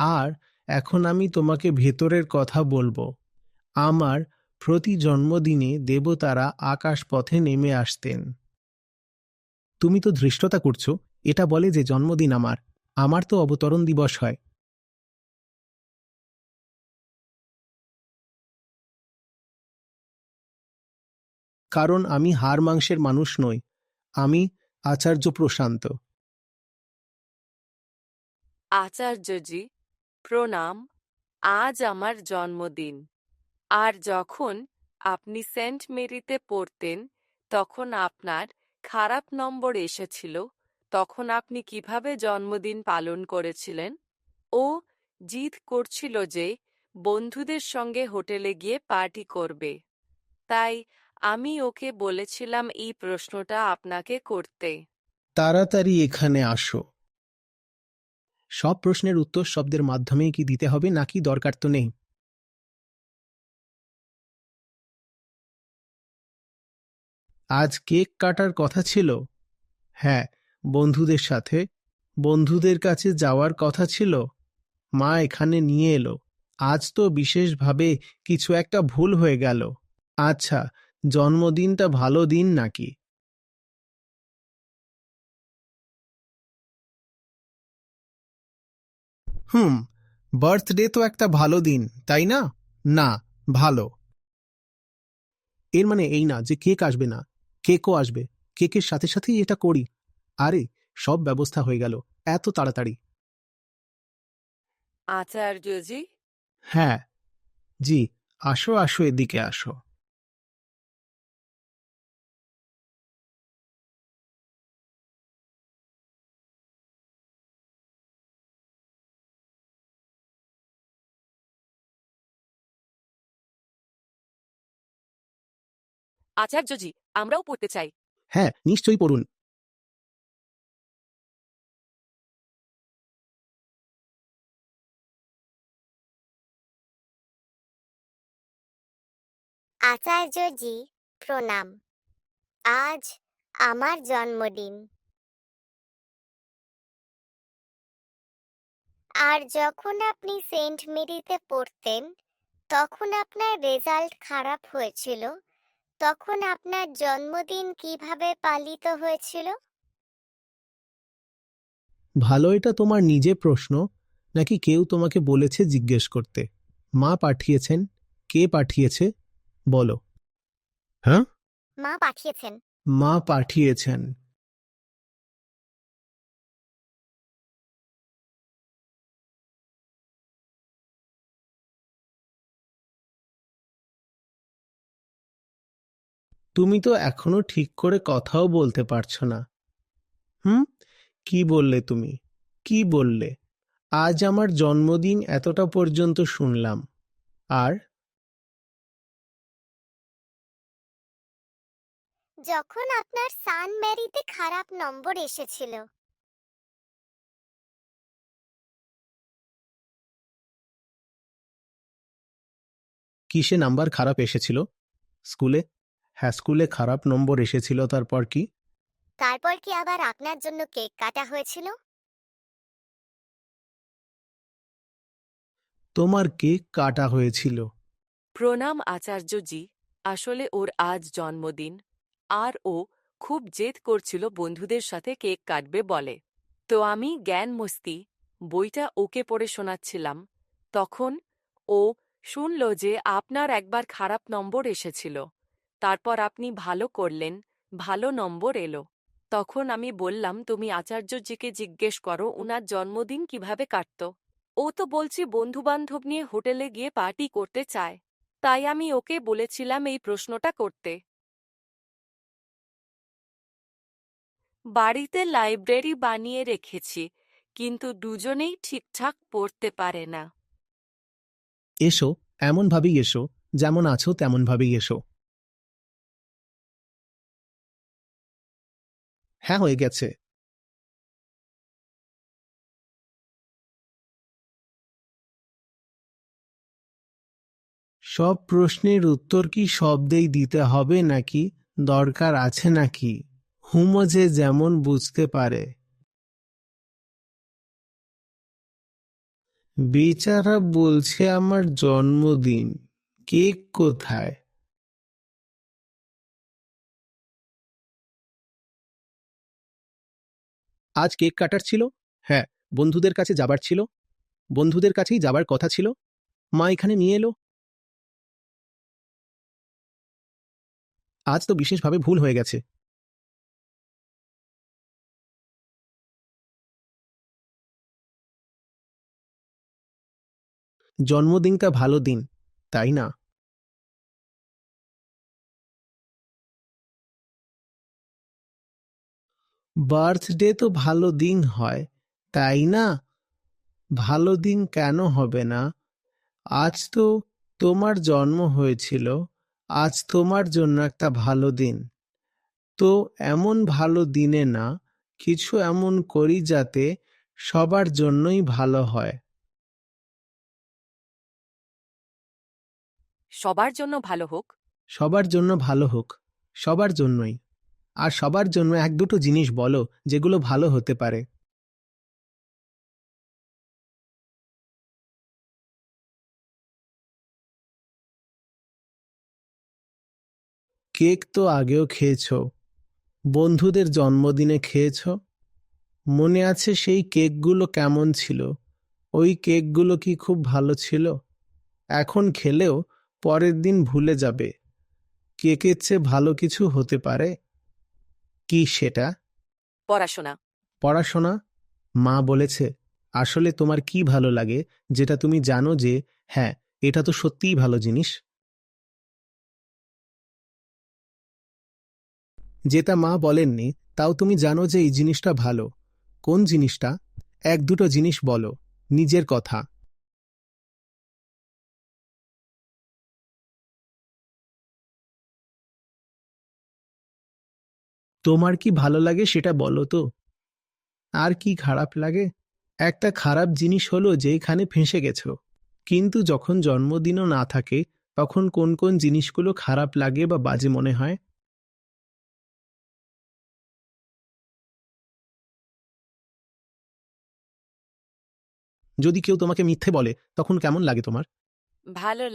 আর এখন আমি তোমাকে ভেতরের কথা বলব। আমার প্রতি জন্মদিনে দেবতারা আকাশ পথে নেমে আসতেন। তুমি তো ধৃষ্টতা করছ, এটা বলে যে জন্মদিন আমার আমার তো অবতরণ দিবস হয়। কারণ আমি হাড় মাংসের মানুষ নই, আমি আচার্য প্রশান্ত। আচার্যজি প্রণাম, আজ আমার জন্মদিন। আর যখন আপনি সেন্ট মেরিতে পড়তেন, তখন আপনার খারাপ নম্বর এসেছিল, তখন আপনি কীভাবে জন্মদিন পালন করেছিলেন? ও জিদ করছিল যে বন্ধুদের সঙ্গে হোটেলে গিয়ে পার্টি করবে। তাই আমি ওকে বলেছিলাম এই প্রশ্নটা আপনাকে করতে। তাড়াতাড়ি এখানে আসো। সব প্রশ্নের উত্তর শব্দের মাধ্যমেই কি দিতে হবে নাকি দরকার তো নেই? আজ কেক কাটার কথা ছিল। হ্যাঁ বন্ধুদের সাথে। বন্ধুদের কাছে যাওয়ার কথা ছিল। মা এখানে নিয়ে এলো। আজ তো বিশেষভাবে কিছু একটা ভুল হয়ে গেল। আচ্ছা জন্মদিনটা ভালো দিন নাকি? হুম বার্থডে তো একটা ভালো দিন তাই না? না ভালো। এর মানে এই না যে কেক আসবে না কেকও আসবে কেকের সাথে সাথেই এটা করি। আরে সব ব্যবস্থা হয়ে গেল এত তাড়াতাড়ি। আচার্যজি হ্যাঁ জি আসো আসো এদিকে আসো। আচার্যজি আমরাও পড়তে চাই। হ্যাঁ নিশ্চয়ই পড়ুন। আচার্যজি প্রণাম। আজ আমার জন্মদিন। আর যখন আপনি সেন্ট মেরিতে পড়তেন তখন আপনার রেজাল্ট খারাপ হয়েছিল। তখন আপনার জন্মদিন কীভাবে পালিত হয়েছিল? ভালো এটা তোমার নিজে প্রশ্ন নাকি কেউ তোমাকে বলেছে জিজ্ঞেস করতে? মা পাঠিয়েছেন কে পাঠিয়েছে? বলো। হ্যাঁ? মা পাঠিয়েছেন। মা পাঠিয়েছেন। তুমি তো এখনও ঠিক করে কথাও বলতে পারছ না। হুম? কি বললে তুমি? কি বললে? আজ আমার জন্মদিন এতটা পর্যন্ত শুনলাম। আর? যখন আপনার সান ম্যারিতে খারাপ নম্বর এসেছিল। কিসে নাম্বার খারাপ এসেছিল? স্কুলে? স্কুলে খারাপ নম্বর এসেছিল তারপর কি? তারপর কি আবার আপনার জন্য কেক কাটা হয়েছিল? তোমার কেক কাটা হয়েছিল। প্রণাম আচার্যজি আসলে ওর আজ জন্মদিন। আর ও খুব জেদ করছিল বন্ধুদের সাথে কেক কাটবে বলে। তো আমি জ্ঞান মস্তি বইটা ওকে পড়ে শোনাচ্ছিলাম। তখন ও শুনল যে আপনার একবার খারাপ নম্বর এসেছিল। তারপর আপনি ভালো করলেন, ভালো নম্বর এলো। তখন আমি বললাম, তুমি আচার্যজিকে জিজ্ঞেস করো ওনার জন্মদিন কীভাবে কাটত? ও তো বলছি বন্ধুবান্ধব নিয়ে হোটেলে গিয়ে পার্টি করতে চায়। তাই আমি ওকে বলেছিলাম এই প্রশ্নটা করতে। বাড়িতে লাইব্রেরি বানিয়ে রেখেছি, কিন্তু দুজনেই ঠিকঠাক পড়তে পারে না। এসো, এমনভাবেই এসো, যেমন আছো তেমনভাবেই এসো। হ্যাঁ হয়ে গেছে। সব প্রশ্নের উত্তর কি শব্দেই দিতে হবে নাকি? দরকার আছে নাকি? হুমো যে যেমন বুঝতে পারে। বেচারা বলছে, আমার জন্মদিন। কেক কোথায়? আজ কেক কাটার ছিল? হ্যাঁ বন্ধুদের কাছে যাবার ছিল। বন্ধুদের কাছেই যাবার কথা ছিল। মা এখানে নিয়ে এলো। আজ তো বিশেষভাবে ভুল হয়ে গেছে। জন্মদিনটা ভালো দিন, তাই না? বার্থডে তো ভালো দিন হয় তাই না? ভালো দিন কেন হবে না? আজ তো তোমার জন্ম হয়েছিল আজ তোমার জন্য একটা ভালো দিন। তো এমন ভালো দিনে না কিছু এমন করি যাতে সবার জন্যই ভালো হয়। সবার জন্য ভালো হোক। সবার জন্য ভালো হোক সবার জন্যই। আর সবার জন্য এক দুটো জিনিস বলো, যেগুলো ভালো হতে পারে। কেক তো আগেও খেয়েছ। বন্ধুদের জন্মদিনে খেয়েছ? মনে আছে সেই কেকগুলো কেমন ছিল? ওই কেকগুলো কি খুব ভালো ছিল? এখন খেলেও পরের দিন ভুলে যাবে। কেকের চেয়ে ভালো কিছু হতে পারে? কি সেটা? পড়াশোনা। পড়াশোনা? মা বলেছে আসলে তোমার কি ভালো লাগে যেটা তুমি জানো যে হ্যাঁ এটা তো সত্যিই ভালো জিনিস। যেটা মা বলেননি তাও তুমি জানো যে এই জিনিসটা ভালো। কোন জিনিসটা? এক দুটো জিনিস বলো নিজের কথা। তোমার কি ভালো লাগে সেটা বলো তো। আর কি খারাপ লাগে? একটা খারাপ জিনিস হলো যে এখানে ফেঁসে গেছ। কিন্তু যখন জন্মদিনও না থাকে, তখন কোন কোন জিনিসগুলো খারাপ লাগে বা বাজে মনে হয়? যদি কেউ তোমাকে মিথ্যে বলে, তখন কেমন লাগে তোমার? ভালো